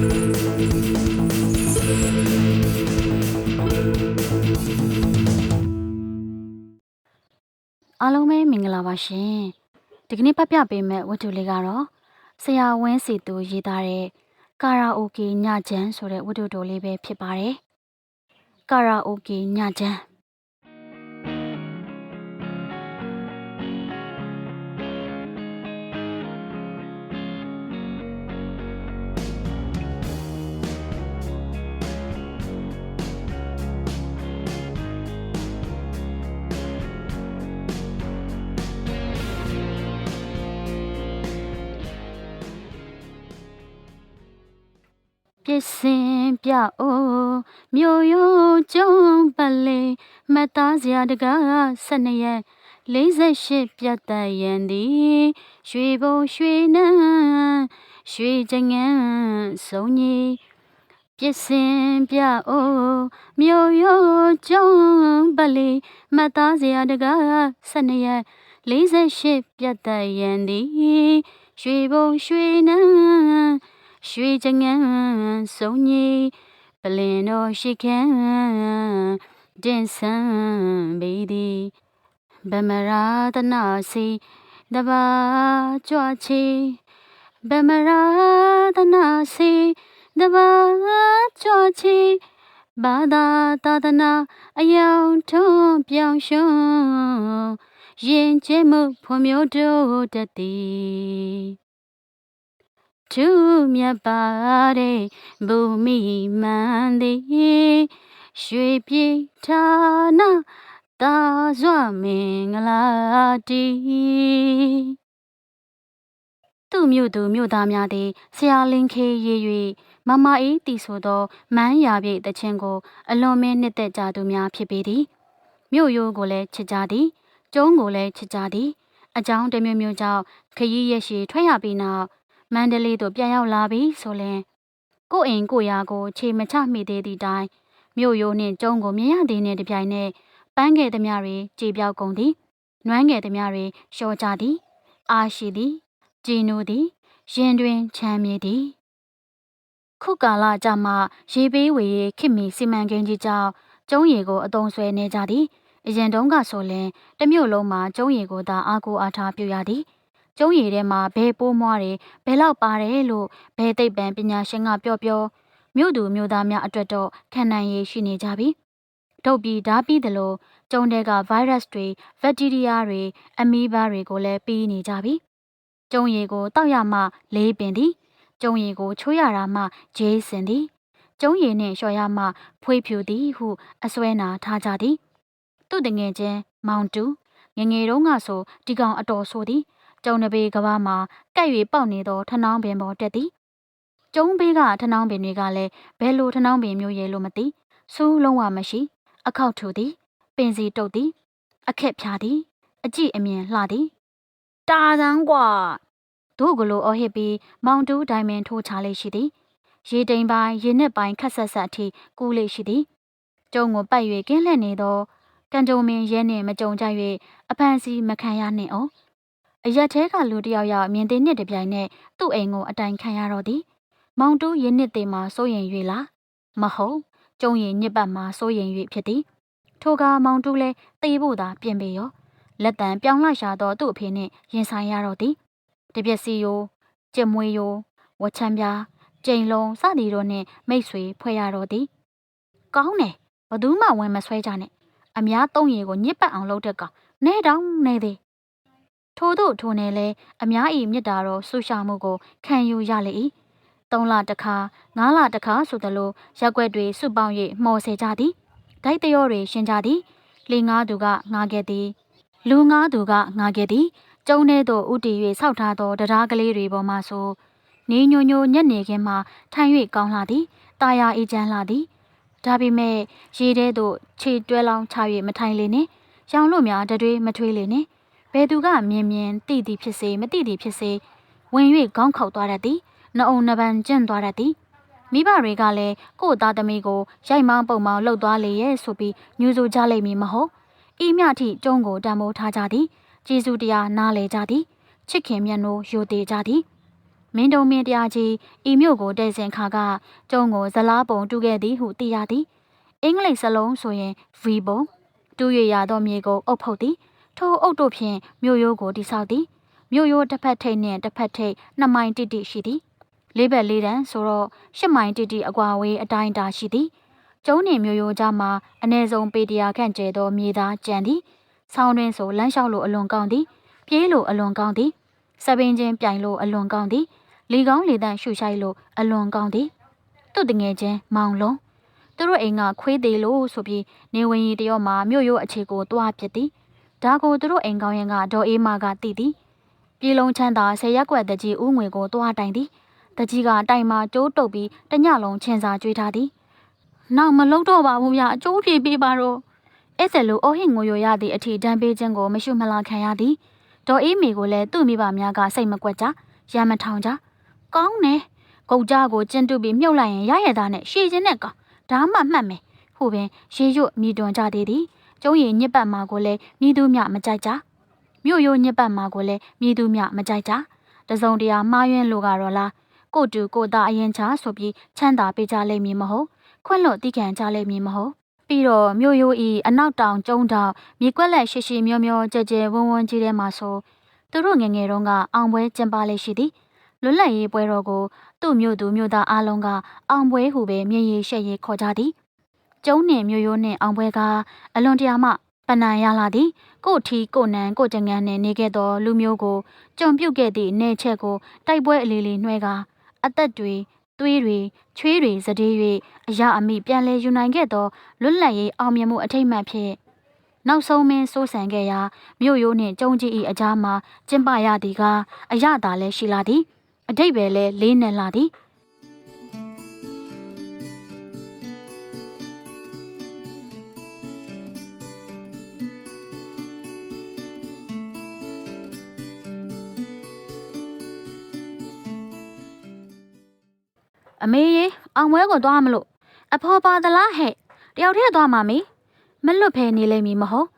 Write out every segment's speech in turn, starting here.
အားလုံးပဲမင်္ဂလာပါရှင်ဒီကနေ့ဖတ်ပြပေးမယ့်ဝတ္ထုလေးကတော့ဆရာဝင်းစီသူရေးသားတဲ့ကာရာအိုကေညချမ်းဆိုတဲ့ဝတ္ထုတိုလေးပဲဖြစ်ပါတယ်ကာရာအိုကေညချမ်း ပြစ်စင်ပြအိုမြို့ရိုးကျုံပတ်လေးမတ်သားစရာတကား12ရက်48ပြတ်သက်ရန်သည်ရွှေဘုံရွှေနန်းရွှေချငန်းစုံကြီးပြစ်စင်ပြအိုမြို့ရိုးကျုံပတ်လေးမတ်သားစရာတကား12ရက်48ပြတ်သက်ရန်သည်ရွှေဘုံရွှေနန်း ရွှေချငန်းစုံကြီးပလင်တော်ရှိခန်းတင်ဆန်းပေသည်ဗမရာတနာစီတဘာကြွချီဗမရာတနာစီတဘာကြွချီဘာသာသာသနာအယောင်ထုံးပြောင်းရွှွန်းရင်ကျဲမှုဖွံ့ဖြိုးတိုးတက်သည် သူမြတ်ပါတဲ့ဘူမိမန်သည်ရွှေပြည်ဌာနသာဇွမင်္ဂလာတီသူမြို့သူမြို့သားများသည်ဆရာလင်းခေးရေး၍မမအေးတီဆိုသောမန်းရာပြည့်တခြင်းကို အလွန်မင်းနှစ်သက်ကြသူများဖြစ်ပေသည်မြို့ရိုးကိုလည်းချစ်ကြသည်ကျုံးကိုလည်းချစ်ကြသည် အကြောင်းတစ်မျိုးမျိုးကြောင့်ခရီးရက်ရှည်ထွက်ရပြီးနောက် မန္တလေးသို့ပြန်ရောက်လာပြီဆိုလင်ကို့အိမ်ကိုရာကိုခြေမချမိသေးသည့်တိုင်မြို့ရိုးနှင့်ကျုံကိုမြင်ရသည်နှင့်တပြိုင်နက်ပန်းငယ်သမျှတွေကြေပြောက်ကုန်သည်နွမ်းငယ်သမျှတွေလျှော့ကြသည် အာရှိသည်ကြည်နူသည်ရင်တွင်ချမ်းမြေသည်ခုကာလကြမှရေပေးဝေရေးခင်မီစီမံကိန်းကြီးကြောင့်ကျုံးရီကိုအုံဆွဲနေကြသည်အရင်တုန်းကဆိုရင်တစ်မြို့လုံးမှာကျုံးရီကိုသာအားကိုအားထားပြုရသည် ကျုံးရည်ထဲမှာဘဲပိုးမွားတွေဘဲလောက်ပါတယ်လို့ဘဲသိပ္ပံပညာရှင်ကပြောပြောမြို့သူမြို့သားများအတွက်တော့ခံနိုင်ရည်ရှိနေကြပြီ။ထုတ်ပြီးဓာပြီးသလိုကျုံတဲ့ကဗိုင်းရပ်စ်တွေဘက်တီးရီးယားတွေအမီးဘားတွေကိုလည်းပြီးနေကြပြီ။ကျုံရည်ကိုတောက်ရမှလေးပင်သည်ကျုံရည်ကိုချိုးရတာမှဂျေးစင်သည်ကျုံရည်နှင့်လျှော်ရမှဖွေးဖြူသည်ဟုအစွဲနာထားကြသည်။သူ့တငယ်ချင်းမောင်တူငယ်ငယ်တုန်းကဆိုဒီကောင်အတော်ဆိုသည် ကျုံတစ်ပေကဘာမှာကက်၍ပေါက်နေသောထနောင်းပင်ပေါ်တက်သည်ကျုံဘေးကထနောင်းပင်တွေကလည်းဘယ်လိုထနောင်းပင်မျိုးရဲလို့မသိစူးလုံးဝမရှိအခောက်ထူသည်ပင်စီတုတ်သည်အခက်ဖြာသည်အကြည့်အမြင်လှသည်တာသန်းกว่าတို့ကလေးအော်ဟစ်ပြီးမောင်တူးဒိုင်မင်ထိုးချလေးရှိသည်ရေတိမ်ပိုင်းရေနစ်ပိုင်းခက်ဆက်ဆက်အထိကူးလေးရှိသည်ကျုံကိုပတ်၍ကင်းလှည့်နေသောကန်တုံမင်းရဲနှင့်မကြုံကြ၍အပန်းစီမခံရနှင့်အောင် အရက်သေးကလူတစ်ယောက်ယောက်မြင်သေးနှစ်တပြိုင်နက်သူ့အိမ်ကိုအတိုင်ခံရတော့သည်မောင်တူးရင်းနှစ်သေးမှစိုးရင်၍လားမဟုတ်ကျုံရင်ညစ်ပတ်မှစိုးရင်၍ဖြစ်သည်ထိုကမောင်တူးလဲတေးဖို့သာပြင်ပေရောလက်တံပြောင်းလိုက်ရှာတော့သူ့အဖေနှင့်ရင်ဆိုင်ရတော့သည်တပြက်စီယိုကျက်မွေးယိုဝချမ်းပြားကျိန်လုံးစသည်တို့နှင့်မိတ်ဆွေဖွဲ့ရတော့သည်ကောင်းတယ်ဘသူမှဝင်မဆွဲကြနဲ့အများသုံးရီကိုညစ်ပတ်အောင်လုပ်တဲ့ကောင်နဲတောင်နေသည် ထို့သို့ထိုနေလဲအများဤမြစ်တာတော်ဆူရှာမှုကိုခံယူရလေ၏သုံးလတစ်ခါငါးလတစ်ခါဆိုသလိုရက်ွက်တွေစုပေါင်း၍မှော်စေကြသည်ဒိုက်တရောတွေရှင်းကြသည်လေငါးသူကငါခဲ့သည်လူငါးသူကငါခဲ့သည်ကျုံထဲသို့ဥတီ၍ဆောက်ထားသောတရားကလေးတွေပေါ်မှဆိုနေညိုညိုညက်နေခင်မှထိုင်၍ကောင်းလာသည်တာယာအေးချမ်းလာသည်ဒါပေမဲ့ရေထဲသို့ခြေတွဲလောင်းချ၍မထိုင်လေနှင့်ရောင်လို့များတတွေးမထွေးလေနှင့် ဘယ်သူကမြင်မြင်တိသည်ဖြစ်စေမတိသည်ဖြစ်စေဝင်၍ခေါင်းခေါက်သွားတတ်သည်နှအုံနှပန်းကျင့်သွားတတ်သည်မိဘတွေကလည်းကို့သားသမီးကိုရိုက်မောင်းပုံမောင်းလှုပ်သွားလေရဲ့ဆိုပြီးညူဆူကြလိမ့်မည်မဟုတ်ဤမြထိကျုံးကိုတံမိုးထားကြသည်ကျေးဇူးတရားနားလေကြသည်ချစ်ခင်မြတ်နိုးယိုသေးကြသည်မင်းတုံမင်းတရားကြီးဤမြို့ကိုတည်စဉ်ခါကကျုံကိုဇလားပုံတူခဲ့သည်ဟုသိရသည်အင်္ဂလိပ်စလုံးဆိုရင် V ပုံတူရရသောမြေကိုအုပ်ဖုတ်သည် ထိုအုပ်တို့ဖြင့်မြို့ရိုးကိုတိဆောက်သည်မြို့ရိုးတစ်ဖက်ထိပ်နှင့်တစ်ဖက်ထိပ်နှစ်မိုင်တိတိရှိသည်လေးဘက်လေးတန်းဆိုတော့ရှစ်မိုင်တိတိအကွာဝေးအတိုင်းအတာရှိသည်ကျုံးနေမြို့ရိုးကြားမှာအ ਨੇ စုံပေတရာခန့်ကျဲသောမြေသားကျန်သည်ဆောင်းတွင်ဆိုလမ်းလျှောက်လို့အလွန်ကောင်းသည်ပြေးလို့အလွန်ကောင်းသည်စပင်းချင်းပြိုင်လို့အလွန်ကောင်းသည်လီကောင်းလေတန့်ရှူရှိုက်လို့အလွန်ကောင်းသည်သူ့တငယ်ချင်းမောင်လုံးသူတို့အိမ်ကခွေးသေးလို့ဆိုပြီးနေဝင်ရီတရော့မှာမြို့ရိုးအခြေကိုတွားပြစ်သည် ဒါကိုသူတို့အိမ်ကောင်းရင်ကဒေါ်အေးမကသိသည်ပြည်လုံးချမ်းသာဆယ်ရက်ကွက်တကြီးဦးငွေကိုတွားတိုင်သည်တကြီးကတိုင်မှာကျိုးတုပ်ပြီးတညလုံးချင်စာကြွေးထားသည်နောက်မလုံးတော့ပါဘူးဗျအကျိုးပြေပေးပါတော့အဲ့ဒါလိုအဟိငိုရရသည့်အထီတန်းပေးခြင်းကိုမရှုမလာခံရသည်ဒေါ်အေးမီကိုလည်းသူ့မိဘများကစိတ်မကွက်ကြရမ်းမထောင်ကြကောင်းတယ်ကုတ်ကြားကိုကျင်းတုပြီးမြုပ်လိုက်ရင်ရရသားနဲ့ရှည်ခြင်းနဲ့ကောင်ဒါမှမှတ်မယ်ဟုပင်ရေရွတ်မြည်တွန်ကြသေးသည် ကျုံးရည်ညစ်ပတ်မှာကိုလည်းမြည်သူမြမကြိုက်ကြမြို့ရိုးညစ်ပတ်မှာကိုလည်းမြည်သူမြမကြိုက်ကြတစုံတရာမှားယွင်းလို့ကတော့လားကိုတူကိုသားအရင်ချဆိုပြီးချမ်းသာပေးကြလိမ့်မည်မဟုတ်ခွင့်လွတ်တိခံကြလိမ့်မည်မဟုတ်ပြီးတော့မြို့ရိုးဤအနောက်တောင်ကျုံတောင်မြေကွက်လက်ရှိရှိမျောမျောကြဲကြဲဝန်းဝန်းကြီးထဲမှာဆိုသူတို့ငယ်ငယ်တုန်းကအောင်ပွဲကျင်းပလေရှိသည်လွတ်လပ်ရေးပွဲတော်ကိုသူ့မြို့သူမြို့သားအလုံးကအောင်ပွဲဟုပဲမြေရီရှက်ရီခေါ်ကြသည် ကျုံးနှင့်မြို့ရိုးနှင့်အောင်ပွဲကအလွန်တရာမှပနံရလာသည်ကို့ထီကိုနန်ကိုကြငန်းနှင့်နေခဲ့သောလူမျိုးကိုကြုံပြုတ်ခဲ့သည့်နေချက်ကိုတိုက်ပွဲအလီလီနှွဲကအသက်တွေသွေးတွေချွေးတွေစတေး၍အရာအမိပြန်လဲယူနိုင်ခဲ့သောလွတ်လပ်ရေးအောင်မြင်မှုအထိတ်မှတ်ဖြင့်နောက်ဆုံးမင်းစိုးစံခဲ့ရာမြို့ရိုးနှင့်ကျုံကြီး၏အကြားမှာကျင်းပရသည်ကအရသာလည်းရှိလာသည်အတိတ်ပဲလည်းလေးနက်လာသည် အမေရေအောင်ပွဲကိုသွားမလို့အဖေါ်ပါသလားဟဲ့တယောက်တည်းသွားမှာမေမလွတ်ဖဲနေလိမ့်မည်မဟုတ်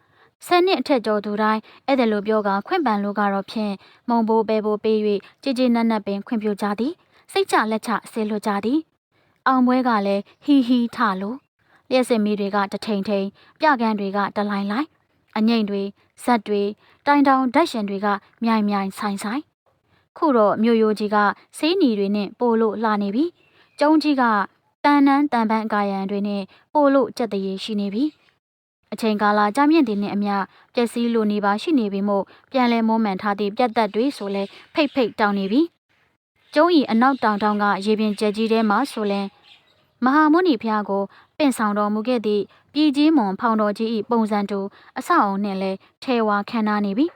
ဆယ်နှစ်အထက်ကျော်သူတိုင်းအဲ့ဒါလိုပြောကခွင့်ပန်လို့ကတော့ဖြင့်မုံဘိုးပဲဘိုးပေး၍ကြည်ကြည်နက်နက်ပင်ခွင့်ပြုကြသည်စိတ်ချလက်ချဆဲလွတ်ကြသည် အောင်ပွဲကလည်းဟီဟီထလို့လျှက်စင်မီတွေကတထိန်ထိန်ပြကန်းတွေကတလိုင်းလိုင်းအငိမ့်တွေဇက်တွေတိုင်တောင်ဓာတ်ရှင်တွေကမြိုင်မြိုင်ဆိုင်ဆိုင်ခုတော့မြို့ရိုးကြီးကဆေးနီတွေနဲ့ပို့လို့လှနေပြီ ကျုံးကြီးကတန်နန်းတန်ပန်းအကာရန်တွေနဲ့ပို့လို့ကြက်တရေရှိနေပြီအချိန်ကာလကြာမြင့်တဲ့နဲ့အမျှပျက်စီးလိုနေပါရှိနေပြီမို့ပြန်လဲမုံမှန်ထားသည့်ပြတ်သက်တွေဆိုလဲဖိတ်ဖိတ်တောင်းနေပြီကျုံးဤအနောက်တောင်တောင်ကရေပြင်ကြက်ကြီးထဲမှာဆိုလဲမဟာမုနီဖျားကိုပင့်ဆောင်တော်မူခဲ့သည့်ပြည်ကြီးမွန်ဖောင်တော်ကြီးဤပုံစံတူအဆောက်အုံနှင့်လဲထဲဝါခမ်းနားနေပြီ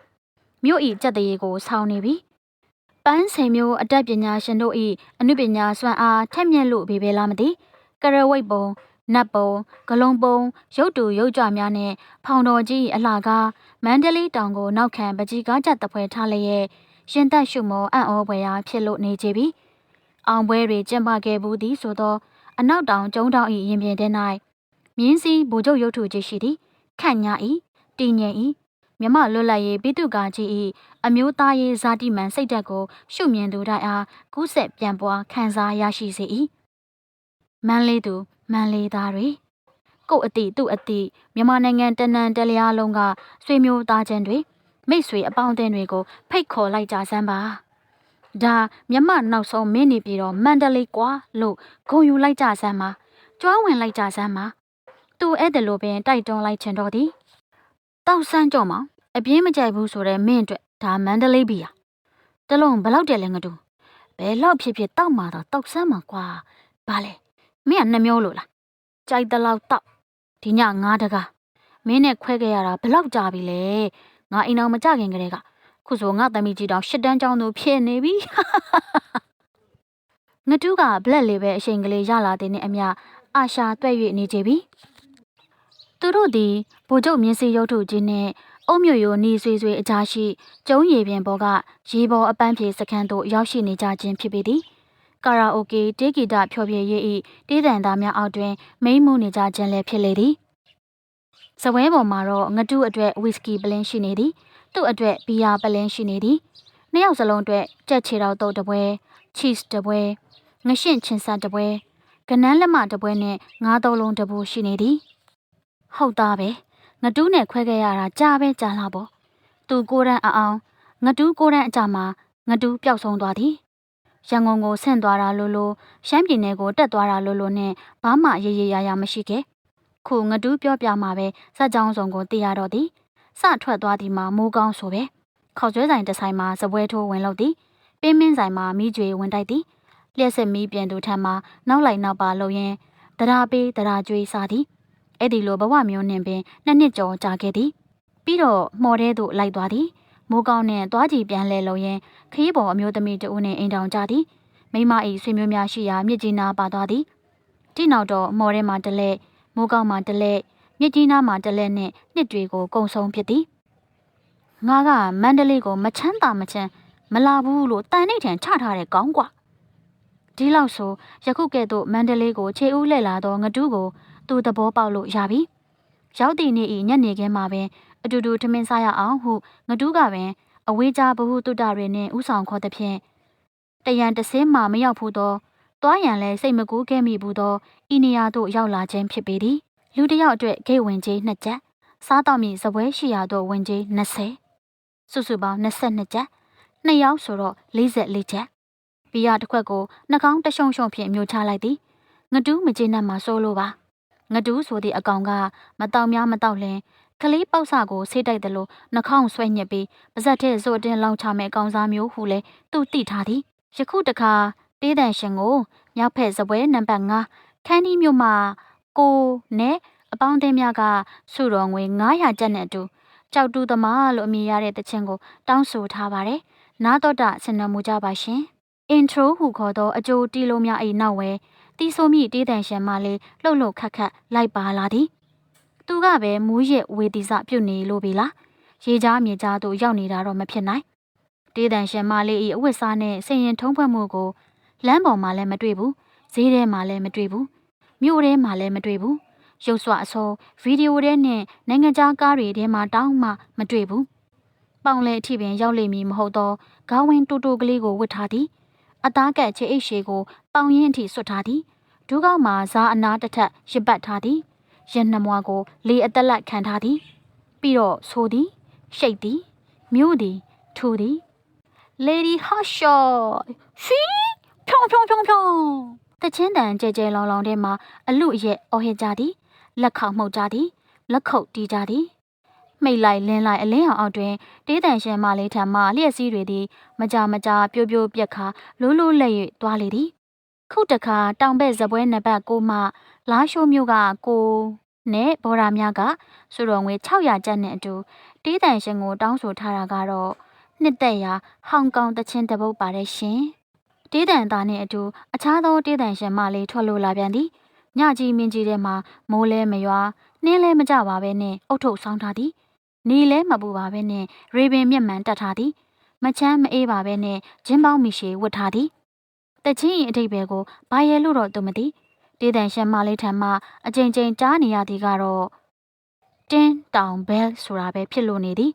မြို့ဤကြက်တရေကိုဆောင်းနေပြီ ပန်းစိန်မျိုးအတတ်ပညာရှင်တို့၏အနုပညာစွမ်းအားထက်မြက်လို့ဘေဘဲလားမသိကရဝိတ်ပုံနတ်ပုံဂလုံးပုံရုပ်တူရုပ်ကြွများနဲ့ဖောင်တော်ကြီးအလှကားမန္တလေးတောင်ကိုနောက်ခံပကြီးကားကြတပွဲထားလျက်ရင်သက်ရှုမောအံ့ဩဖွယ်ရာဖြစ်လို့နေကြပြီအောင်ပွဲတွေကျင်းပခဲ့ဘူးသည်ဆိုသောအနောက်တောင်ကျုံတောင်၏ရင်ပြင်ထဲ၌မြင်းစည်းဗိုလ်ချုပ်ရုပ်ထုကြီးရှိသည်ခန့်ညာ၏တည်ငြိမ်၏ မြမလွတ်လပ်ရေးပိတုကာကြီး၏အမျိုးသားရေးဇာတိမှန်စိတ်ဓာတ်ကိုရှုမြင်သူတိုင်းအားကူးဆက်ပြန်ပွားခံစားရရှိစေ၏မန်းလေးသူမန်းလေးသားတွေကို့အတိသူ့အတိမြန်မာနိုင်ငံတနန်တလျားလုံးကဆွေမျိုးသားချင်းတွေမိတ်ဆွေအပေါင်းအသင်းတွေကိုဖိတ်ခေါ်လိုက်ကြစမ်းပါဒါမြမနောက်ဆုံးမင်းနေပြီးတော့မန္တလေးကွာလို့ဂုံယူလိုက်ကြစမ်းပါကြွားဝင်လိုက်ကြစမ်းပါသူအဲ့ဒါလိုပင်တိုက်တွန်းလိုက်ချင်တော့သည် တောက်ဆန်းကြော့မောင်အပြင်းမကြိုက်ဘူးဆိုတော့မင်းအတွက်ဒါမန္တလေးဘီယာတလုံးဘလောက်တယ်လဲငါတို့ဘယ်လောက်ဖြစ်ဖြစ်တောက်မှာတော့တောက်ဆန်းမှာကွာဘာလဲမင်းကနှမျိုးလို့လားကြိုက်တလောက်တောက်ဒီညငါးတကားမင်းနဲ့ခွဲခဲ့ရတာဘလောက်ကြာပြီလဲငါအိမ်အောင်မကြခင်ကတည်းကခုဆိုငါသမီးကြီးတောင်ရှစ်တန်းကျောင်းသူဖြစ်နေပြီငတူးကဘလက်လေးပဲအချိန်ကလေးရလာတဲ့နဲ့အမျှအာရှာတွဲ့၍နေကြပြီ သူတို့သည်ဗိုလ်ချုပ်မြင်းစီရုပ်ထုကြီးနဲ့အုံမြို့ရိုနီဆွေဆွေအကြားရှိကျုံးရည်ပြင်ဘောကရေပေါ်အပန်းဖြေစခန်းသို့ရောက်ရှိနေကြခြင်းဖြစ်ပေသည်ကာရာအိုကေတေးဂီတဖျော်ဖြေရေး၏တေးသံသားများအောက်တွင်မိမ့်မှုနေကြခြင်းလည်းဖြစ်လေသည်စပွဲပေါ်မှာတော့ငတူးအတွက်ဝီစကီပလင်းရှိနေသည်သူ့အတွက်ဘီယာပလင်းရှိနေသည်နှစ်ယောက်စလုံးအတွက်ကြက်ချေတော်တုပ်တပွဲ cheese တပွဲငရှင့်ချင်းစားတပွဲကနန်းလက်မတပွဲနဲ့ငါးသုံးလုံးတပူရှိနေသည် ဟုတ်သားပဲငတူးနဲ့ခွဲခဲ့ရတာကြာပဲကြာလာပေါ့သူကိုရန်အအောင်ငတူးကိုရန်အကြမှာငတူးပျောက်ဆုံးသွားသည်ရန်ကုန်ကိုဆင့်သွားတာလို့လို့ရှမ်းပြည်နယ်ကိုတက်သွားတာလို့လို့နဲ့ဘာမှရေရေရာရာမရှိခဲ့ခုငတူးပြောပြမှာပဲစက်ကြောင်းစုံကိုသိရတော့သည်စထွက်သွားသည်မှာမိုးကောင်းဆိုပဲခေါက်ကျွဲဆိုင်တစ်ဆိုင်မှာစပွဲထိုးဝင်လို့သည်ပင်းမင်းဆိုင်မှာမိကျွေဝင်တိုက်သည်လျှက်စစ်မီးပြန်သူထံမှနောက်လိုက်နောက်ပါလို့ရင်တရားပေးတရားကျွေးစားသည် အဲ့ဒီလိုဘဝမျိုးနှင်ပင်နှစ်နှစ်ကျော်ကြာခဲ့သည်ပြီးတော့မှော်တဲ့သို့လိုက်သွားသည်မိုးကောင်းနဲ့သွားကြည့်ပြန်လဲလို့ရင်ခရီးပေါ်အမျိုးသမီးတဦးနဲ့အိမ်တောင်ကြသည်မိမ၏ဆွေမျိုးများရှိရာမြစ်ကြီးနားပါသွားသည်တိနောက်တော့မော်ထဲမှာတလဲမိုးကောင်းမှာတလဲမြစ်ကြီးနားမှာတလဲနဲ့နှစ်တွေကိုကုံဆုံးဖြစ်သည်ငါကမန္တလေးကိုမချမ်းသာမချမ်းမလာဘူးလို့တန်နေထန်ချထားတဲ့ကောင်းကွာဒီလောက်ဆိုယခုကဲ့သို့မန္တလေးကိုခြေဦးလှည့်လာသောငတူးကို သူသဘောပေါက်လို့ရပြီရောက်တည်နေ၏ညနေခင်းမှာပင်အတူတူထမင်းစားရအောင်ဟုငတူးကပင်အဝေးကြားဘဟုတုတတွေနှင့်ဥဆောင်ခေါ်သဖြင့်တရန်တစင်းမှမရောက်ဘူးသောသွားရန်လဲစိတ်မကူးခဲ့မိဘူးသောဤနေရာသို့ရောက်လာခြင်းဖြစ်ပေသည်လူတစ်ယောက်အတွက်ဂိတ်ဝင်ကြီးနှစ်ချက်စားတော့မည်ဇပွဲရှိရာသို့ဝင်ကြီး20စုစုပေါင်း22ချက်နှစ်ယောက်ဆိုတော့44ချက်ဘီယာတစ်ခွက်ကိုနှာခေါင်းတရှုံရှုံဖြင့်မျိုးချလိုက်သည်ငတူးမကျေနပ်မှစိုးလို့ပါ ငတူးဆိုသည့်အကောင်ကမတောင်များမတောက်လင်ကလေးပေါက်စကိုဆေးတိုက်တယ်လို့နှာခေါင်းဆွဲညစ်ပြီးပါဇက်ထဲစိုးအတင်းလောင်ချမဲ့အကောင်စားမျိုးဟုလဲသူသိထားသည်ယခုတခါတေးတန်ရှင်ကိုမြောက်ဖက်စပွဲနံပါတ်5ခန်းဒီမြို့မှာကိုနဲ့အပေါင်းအသင်းများကစုတော်ငွေ900ကျပ်နဲ့အတူကြောက်တူသမားလို့အမည်ရတဲ့တခြင်းကိုတောင်းဆိုထားပါတယ်။နားတော့တာဆင်နမူကြပါရှင်။ intro ဟုခေါ်သောအကျိုးတီးလုံးများ၏နောက်ဝဲ တီးဆိုမိတေးတန်ရှင်မလေးလှုပ်လှုပ်ခတ်ခတ်လိုက်ပါလာသည်။သူကပဲမူးရစ်ဝေတီစပြုတ်နေလို့ပြီလား။ရေကြားမြေကြားသို့ရောက်နေတာတော့မဖြစ်နိုင်။တေးတန်ရှင်မလေး၏အဝတ်စားနဲ့ဆင်ရင်ထုံးဖွဲ့မှုကိုလမ်းပေါ်မှာလည်းမတွေ့ဘူး။ဈေးထဲမှာလည်းမတွေ့ဘူး။မြို့ထဲမှာလည်းမတွေ့ဘူးရုပ်စွအစောဗီဒီယိုထဲနဲ့နိုင်ငံခြားကားတွေထဲမှာတောင်းမှမတွေ့ဘူး။ပေါင်လဲအထိပင်ရောက်လိမ့်မည်မဟုတ်တော့ခေါင်းဝင်းတူတူကလေးကိုဝတ်ထားသည်။ အသားကက်ချေအိတ်ရှည်ကိုပေါင်ရင်းအထိဆွတ်ထားသည်။ဒူးကောက်မှာဇာအနာတစ်ထက်ရစ်ပတ်ထားသည်။ရင်နှမွားကိုလေအသက်လက်ခံထားသည်။ပြီးတော့ဆိုသည်ရှိတ်သည်မြို့သည်ထူသည် Lady Hot Shot ရှီဖြောင်းဖြောင်းဖြောင်းဖြောင်းတချင်းတန်ကြဲကြဲလောင်လောင်ထဲမှာအလူအရက်အော်ဟစ်ကြသည်လက်ခေါမှုတ်ကြသည်လက်ခုပ်တီးကြသည် မိတ်လိုက်လင်းလိုက်အလင်းအောင်အောက်တွင်တေးတန်ရှင်မလေးထံမှလျက်စီးတွေသည်မကြမကြပြိုးပြိုးပြက်ခါလိုးလိုးလက်၍သွားလေသည်ခုတခါတောင်ဘက်ဇပွဲနံပါတ်6မှလာရှိုးမြို့ကကိုနဲ့ဘော်ရာများကစုတော်ငွေ600ကျပ်နဲ့အတူတေးတန်ရှင်ကိုတောင်းဆိုထားတာကတော့နှစ်သက်ရာဟောင်ကောင်တချင်းတပုတ်ပါတယ်ရှင်တေးတန်သားနှင့်အတူအခြားသောတေးတန်ရှင်မလေးထွက်လို့လာပြန်သည်ညကြီးမင်းကြီးထဲမှာမိုးလဲမရွာနှင်းလဲမကြပါပဲနဲ့အုတ်ထုတ်ဆောင်းထားသည် နေလဲမပူပါပဲနဲ့ရေပင်မျက်မှန်တက်ထားသည်မချမ်းမအေးပါပဲနဲ့ဂျင်းပေါင်းမီရှည်ဝတ်ထားသည်တချင်းရင်အထိပ်ပဲကိုဘာရဲလို့တော့သူမသိတေးတန်ရှင်မလေးထံမှအကြိမ်ကြိမ်ကြားနေရသည်ကတော့တင်းတောင်ဘဲဆိုတာပဲဖြစ်လို့နေသည်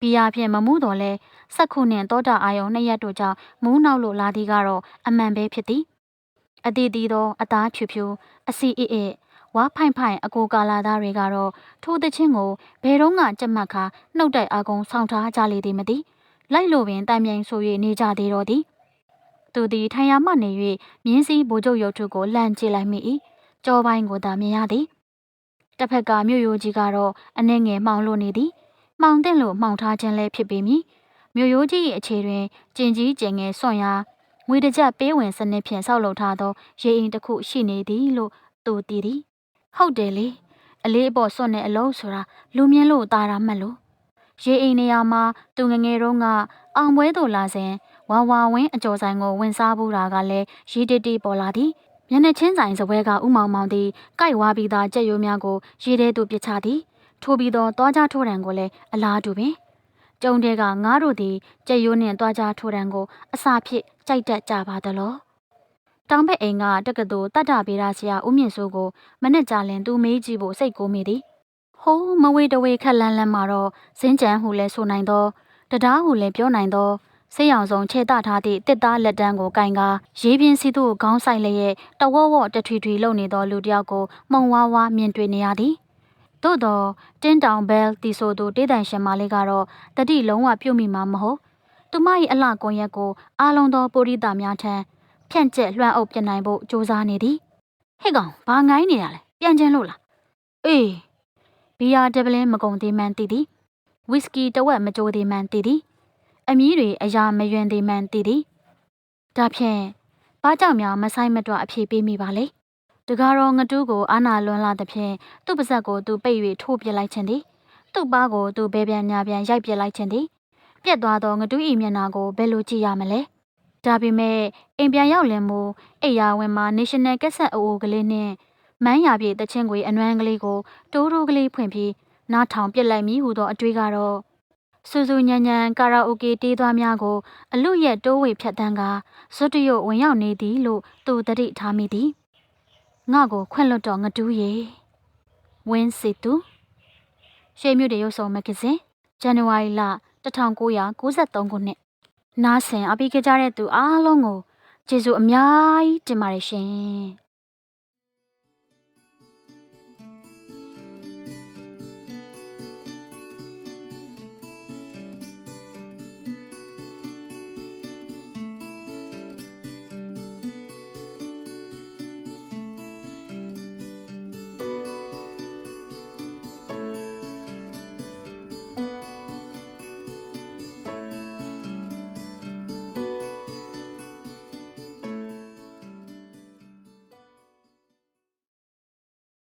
ဘီယာဖြင့်မမှုတော်လဲစက်ခုနှင့်တောတာအာယုံနှစ်ရက်တို့ကြောင့်မူးနောက်လို့လာသည်ကတော့အမှန်ပဲဖြစ်သည်အတီးတီးသောအသားဖြူဖြူအစီအစ်အစ် ဝါဖိုင်ဖိုင်အကိုကာလာသားတွေကတော့ထိုးသချင်းကိုဘယ်တော့မှကြက်မှတ်ခါနှုတ်တိုက်အာကုံဆောင်ထားကြလေသည်မသိလိုက်လိုပင်တိုင်မြိုင်ဆို၍နေကြသေးတော့သည်သူသည်ထိုင်ရမှနေ၍မြင်းစည်းဗိုလ်ချုပ်ရုပ်ထုကိုလှမ်းကြည့်လိုက်မိ၏ကြောပိုင်းကိုသာမြင်ရသည်တစ်ဖက်ကမြို့ရိုးကြီးကတော့အနှဲငယ်မှောင်လို့နေသည်မှောင်တဲ့လို့မှောင်ထားခြင်းလည်းဖြစ်ပေမည်မြို့ရိုးကြီး၏အခြေတွင်ကျင်ကြီးကျင်ငယ်စွန့်ရာငွေတကြပေးဝင်စနစ်ဖြင့်ဆောက်လုပ်ထားသော ရေအိမ်တစ်ခုရှိနေသည်လို့သူတည်သည် ဟုတ်တယ်လေအလေးအပေါ်စွန့်တဲ့အလုံးဆိုတာလူမြင်လို့ตาတာမှတ်လို့ရေအိမ်နေရာမှာသူငငယ်တုန်းကအောင်ပွဲသို့လာစဉ်ဝါဝါဝင်းအကျော်ဆိုင်ကိုဝင်စားဘူးတာကလည်းရေတတီပေါ်လာသည်မျက်နှာချင်းဆိုင်စပွဲကဥမောင်မောင်သည်ကြိုက်ဝါပြီးသားကြက်ရိုးများကိုရေထဲသို့ပစ်ချသည်ထိုးပြီးတော့သွားကြထိုးတံကိုလည်းအလားတူပင်ကျုံတဲ့ကငါတို့သည်ကြက်ရိုးနှင့်သွားကြထိုးတံကိုအစာဖြစ်ကြိုက်တတ်ကြပါသလော တောင်ဘက်အိမ်ကတက္ကသိုလ်တတ္တဗေဒဆရာဦးမြင့်စိုးကိုမနစ်ကြလင်သူမေးကြည့်ဖို့စိတ်ကိုမိသည်ဟိုးမဝေတဝေခက်လန်းလန်းမှာတော့စင်းကြံဟုလဲဆိုနိုင်သောတရားဟုလဲပြောနိုင်သောဆေးရောင်စုံခြေတထားသည့်တစ်သားလက်တန်းကိုကင်ကာရေးပြင်းစီသူ့ခေါင်းဆိုင်လျက်တဝော့ဝော့တထွီထွီလုံနေသောလူတစ်ယောက်ကိုမှုံဝါးဝါမြင်တွေ့နေရသည်သို့တော့တင်းတောင်ဘဲလ်တီဆိုသူတေးတန်ရှင်မလေးကတော့တတိလုံးဝပြုတ်မိမှာမဟုတ်သူမ၏အလှကွန်ရက်ကိုအားလုံးသောပုရိသများထံ ဖြန့်ကျက်လွှမ်းအုပ်ပြနိုင်ဖို့ကြိုးစားနေသည်ဟဲ့ကောင်ဘာငိုင်းနေရလဲပြန်ချင်းလို့လားအေးဘီယာဒဗလင်းမကုံသေးမှန်းသိသည်ဝီစကီတဝက်မကြိုးသေးမှန်းသိသည်အမီးတွေအရာမယွင်သေးမှန်းသိသည်ဒါဖြင့်ဘာကြောင့်များမဆိုင်မတော့အဖြေပေးမိပါလဲတကားတော့ငတူးကိုအာနာလွန်လာသဖြင့်သူ့ပါဇက်ကိုသူပိတ်၍ထိုးပစ်လိုက်ခြင်းသည်သူ့ပါးကိုသူဘဲပြန်ညာပြန်ရိုက်ပစ်လိုက်ခြင်းသည်ပြက်သွားသောငတူးဤမျက်နှာကိုဘယ်လိုကြည့်ရမလဲ ဒါပေမဲ့အိမ်ပြန်ရောက်လင်မူအိယာဝင်မှာ National ကက်ဆက်အိုအိုကလေးနဲ့မန်းရပြည့်တချင်းခွေအနွမ်းကလေးကိုတိုးတိုးကလေးဖွင့်ပြီးနားထောင်ပစ်လိုက်မိဟုသောအတွေးကတော့စူစူညံညံကာရာအိုကေတေးသွားများကို အလူရဲ့တိုးဝေဖြတ်တန်းကဇွတ်တရုတ်ဝင်ရောက်နေသည်လို့သူတတိထားမိသည်ငါကိုခွင့်လွတ်တော်ငတူးရေဝင်းစီတူရှေးမြူတဲ့ရုပ်ဆောင်မဂ္ဂဇင်းဇန်နဝါရီလ1993ခုနှစ် နားဆင်အပိကြတဲ့သူအားလုံးကိုကျေးဇူးအများကြီးတင်ပါတယ်ရှင်